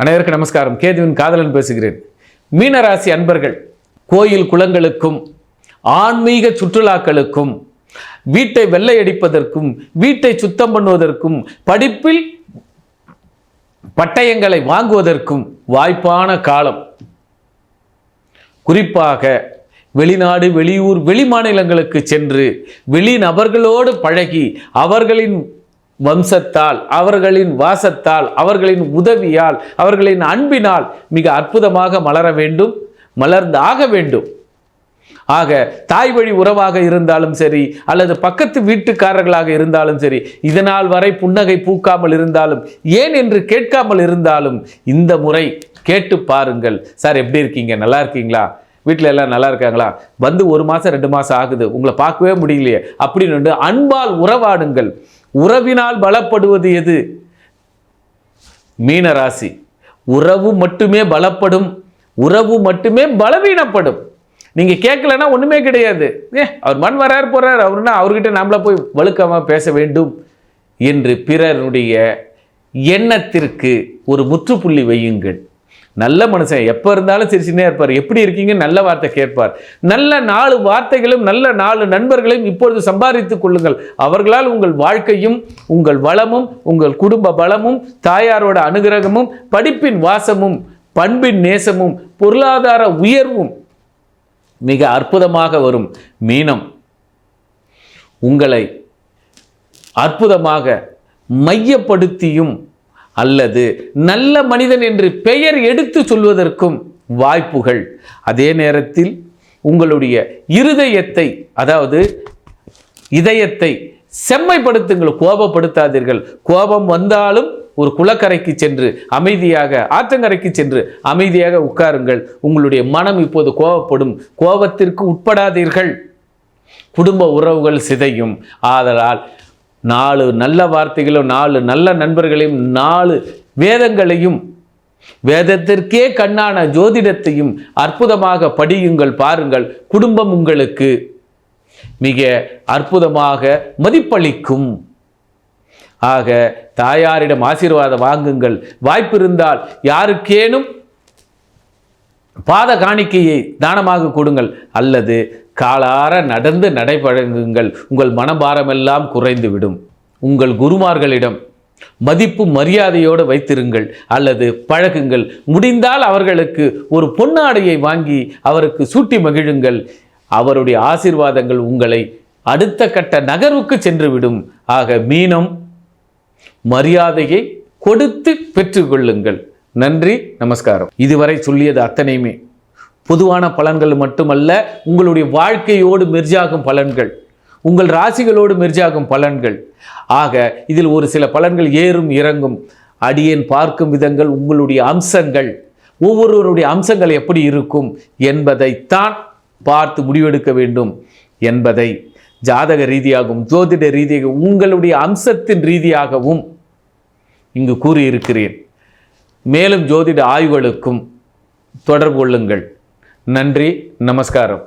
அனைவருக்கும் நமஸ்காரம். கேதுவின் காதலன் பேசுகிறேன். மீனராசி அன்பர்கள் கோயில் குளங்களுக்கும் ஆன்மீக சுற்றுலாக்களுக்கும் வீட்டை வெள்ளையடிப்பதற்கும் வீட்டை சுத்தம் பண்ணுவதற்கும் படிப்பில் பட்டயங்களை வாங்குவதற்கும் வாய்ப்பான காலம். குறிப்பாக வெளிநாடு வெளியூர் வெளிமாநிலங்களுக்கு சென்று வெளி நபர்களோடு பழகி அவர்களின் வம்சத்தால் அவர்களின் வாசத்தால் அவர்களின் உதவியால் அவர்களின் அன்பினால் மிக அற்புதமாக மலர வேண்டும் மலர்ந்து ஆக வேண்டும். ஆக தாய் வழி உறவாக இருந்தாலும் சரி அல்லது பக்கத்து வீட்டுக்காரர்களாக இருந்தாலும் சரி இதனால் வரை புன்னகை பூக்காமல் இருந்தாலும் ஏன் என்று கேட்காமல் இருந்தாலும் இந்த முறை கேட்டு பாருங்கள். சார் எப்படி இருக்கீங்க? நல்லா இருக்கீங்களா? வீட்டில் எல்லாம் நல்லா இருக்காங்களா? வந்து ஒரு மாதம் ரெண்டு மாதம் ஆகுது. உங்களை பார்க்கவே முடியலையே. அப்படின்னு அன்பால் உறவாடுங்கள். உறவினால் பலப்படுவது எது? மீன ராசி உறவு மட்டுமே பலப்படும் உறவு மட்டுமே பலவீனப்படும். நீங்க கேட்கலன்னா ஒண்ணுமே கிடையாது. ஏ அவர் மண் வராரு போகிறார் அவருன்னா அவர்கிட்ட நம்மள போய் வழுக்காம பேச வேண்டும்? என்று பிறருடைய எண்ணத்திற்கு ஒரு முற்றுப்புள்ளி வையுங்கள். நல்ல மனுஷன். எப்போ இருந்தாலும் சிரிச்சுனே இருப்பார். எப்படி இருக்கீங்க? நல்ல வார்த்தை கேட்பார். நல்ல நாலு வார்த்தைகளும் நல்ல நாலு நண்பர்களையும் இப்பொழுது சம்பாதித்துக் கொள்ளுங்கள். அவர்களால் உங்கள் வாழ்க்கையும் உங்கள் வளமும் உங்கள் குடும்ப பலமும் தாயாரோட அனுகிரகமும் படிப்பின் வாசமும் பண்பின் நேசமும் பொருளாதார உயர்வும் மிக அற்புதமாக வரும் மீனம். உங்களை அற்புதமாக மையப்படுத்தியும் அல்லது நல்ல மனிதன் என்று பெயர் எடுத்து சொல்வதற்கும் வாய்ப்புகள். அதே நேரத்தில் உங்களுடைய இருதயத்தை அதாவது இதயத்தை செம்மைப்படுத்துங்கள் கோபப்படுத்தாதீர்கள். கோபம் வந்தாலும் ஒரு குளக்கரைக்கு சென்று அமைதியாக ஆற்றங்கரைக்கு சென்று அமைதியாக உட்காருங்கள். உங்களுடைய மனம் இப்போது கோபப்படும். கோபத்திற்கு உட்படாதீர்கள். குடும்ப உறவுகள் சிதையும். ஆதலால் நாலு நல்ல வார்த்தைகளும் நாலு நல்ல நண்பர்களையும் நாலு வேதங்களையும் வேதத்திற்கே கண்ணான ஜோதிடத்தையும் அற்புதமாக படியுங்கள் பாருங்கள். குடும்பம் உங்களுக்கு மிக அற்புதமாக மதிப்பளிக்கும். ஆக தாயாரிடம் ஆசீர்வாதம் வாங்குங்கள். வாய்ப்பு இருந்தால் யாருக்கேனும் பாத காணிக்கையை தானமாக கொடுங்கள் அல்லது காலார நடந்து நடைபழங்குங்கள் உங்கள் மனபாரமெல்லாம் குறைந்துவிடும். உங்கள் குருமார்களிடம் மதிப்பு மரியாதையோடு வைத்திருங்கள் அல்லது பழகுங்கள். முடிந்தால் அவர்களுக்கு ஒரு பொன்னாடையை வாங்கி அவருக்கு சூட்டி மகிழுங்கள். அவருடைய ஆசீர்வாதங்கள் உங்களை அடுத்த கட்ட நகர்வுக்கு சென்றுவிடும். ஆக மீனம் மரியாதையை கொடுத்து பெற்றுக்கொள்ளுங்கள். நன்றி நமஸ்காரம். இதுவரை சொல்லியது அத்தனையுமே. பொதுவான பலன்கள் மட்டுமல்ல உங்களுடைய வாழ்க்கையோடு மெர்ஜாகும் பலன்கள். உங்கள் ராசிகளோடு மெர்ஜாகும் பலன்கள். ஆக இதில் ஒரு சில பலன்கள் ஏறும் இறங்கும். அடியேன் பார்க்கும் விதங்கள் உங்களுடைய அம்சங்கள். ஒவ்வொருவருடைய அம்சங்கள் எப்படி இருக்கும் என்பதைத்தான் பார்த்து முடிவெடுக்க வேண்டும் என்பதை. ஜாதக ரீதியாகவும் ஜோதிட ரீதியாகவும் உங்களுடைய அம்சத்தின் ரீதியாகவும் இங்கு கூறியிருக்கிறேன். மேலும் ஜோதிட ஆய்வுகளுக்கும் தொடர்பு கொள்ளுங்கள். நன்றி நமஸ்காரம்.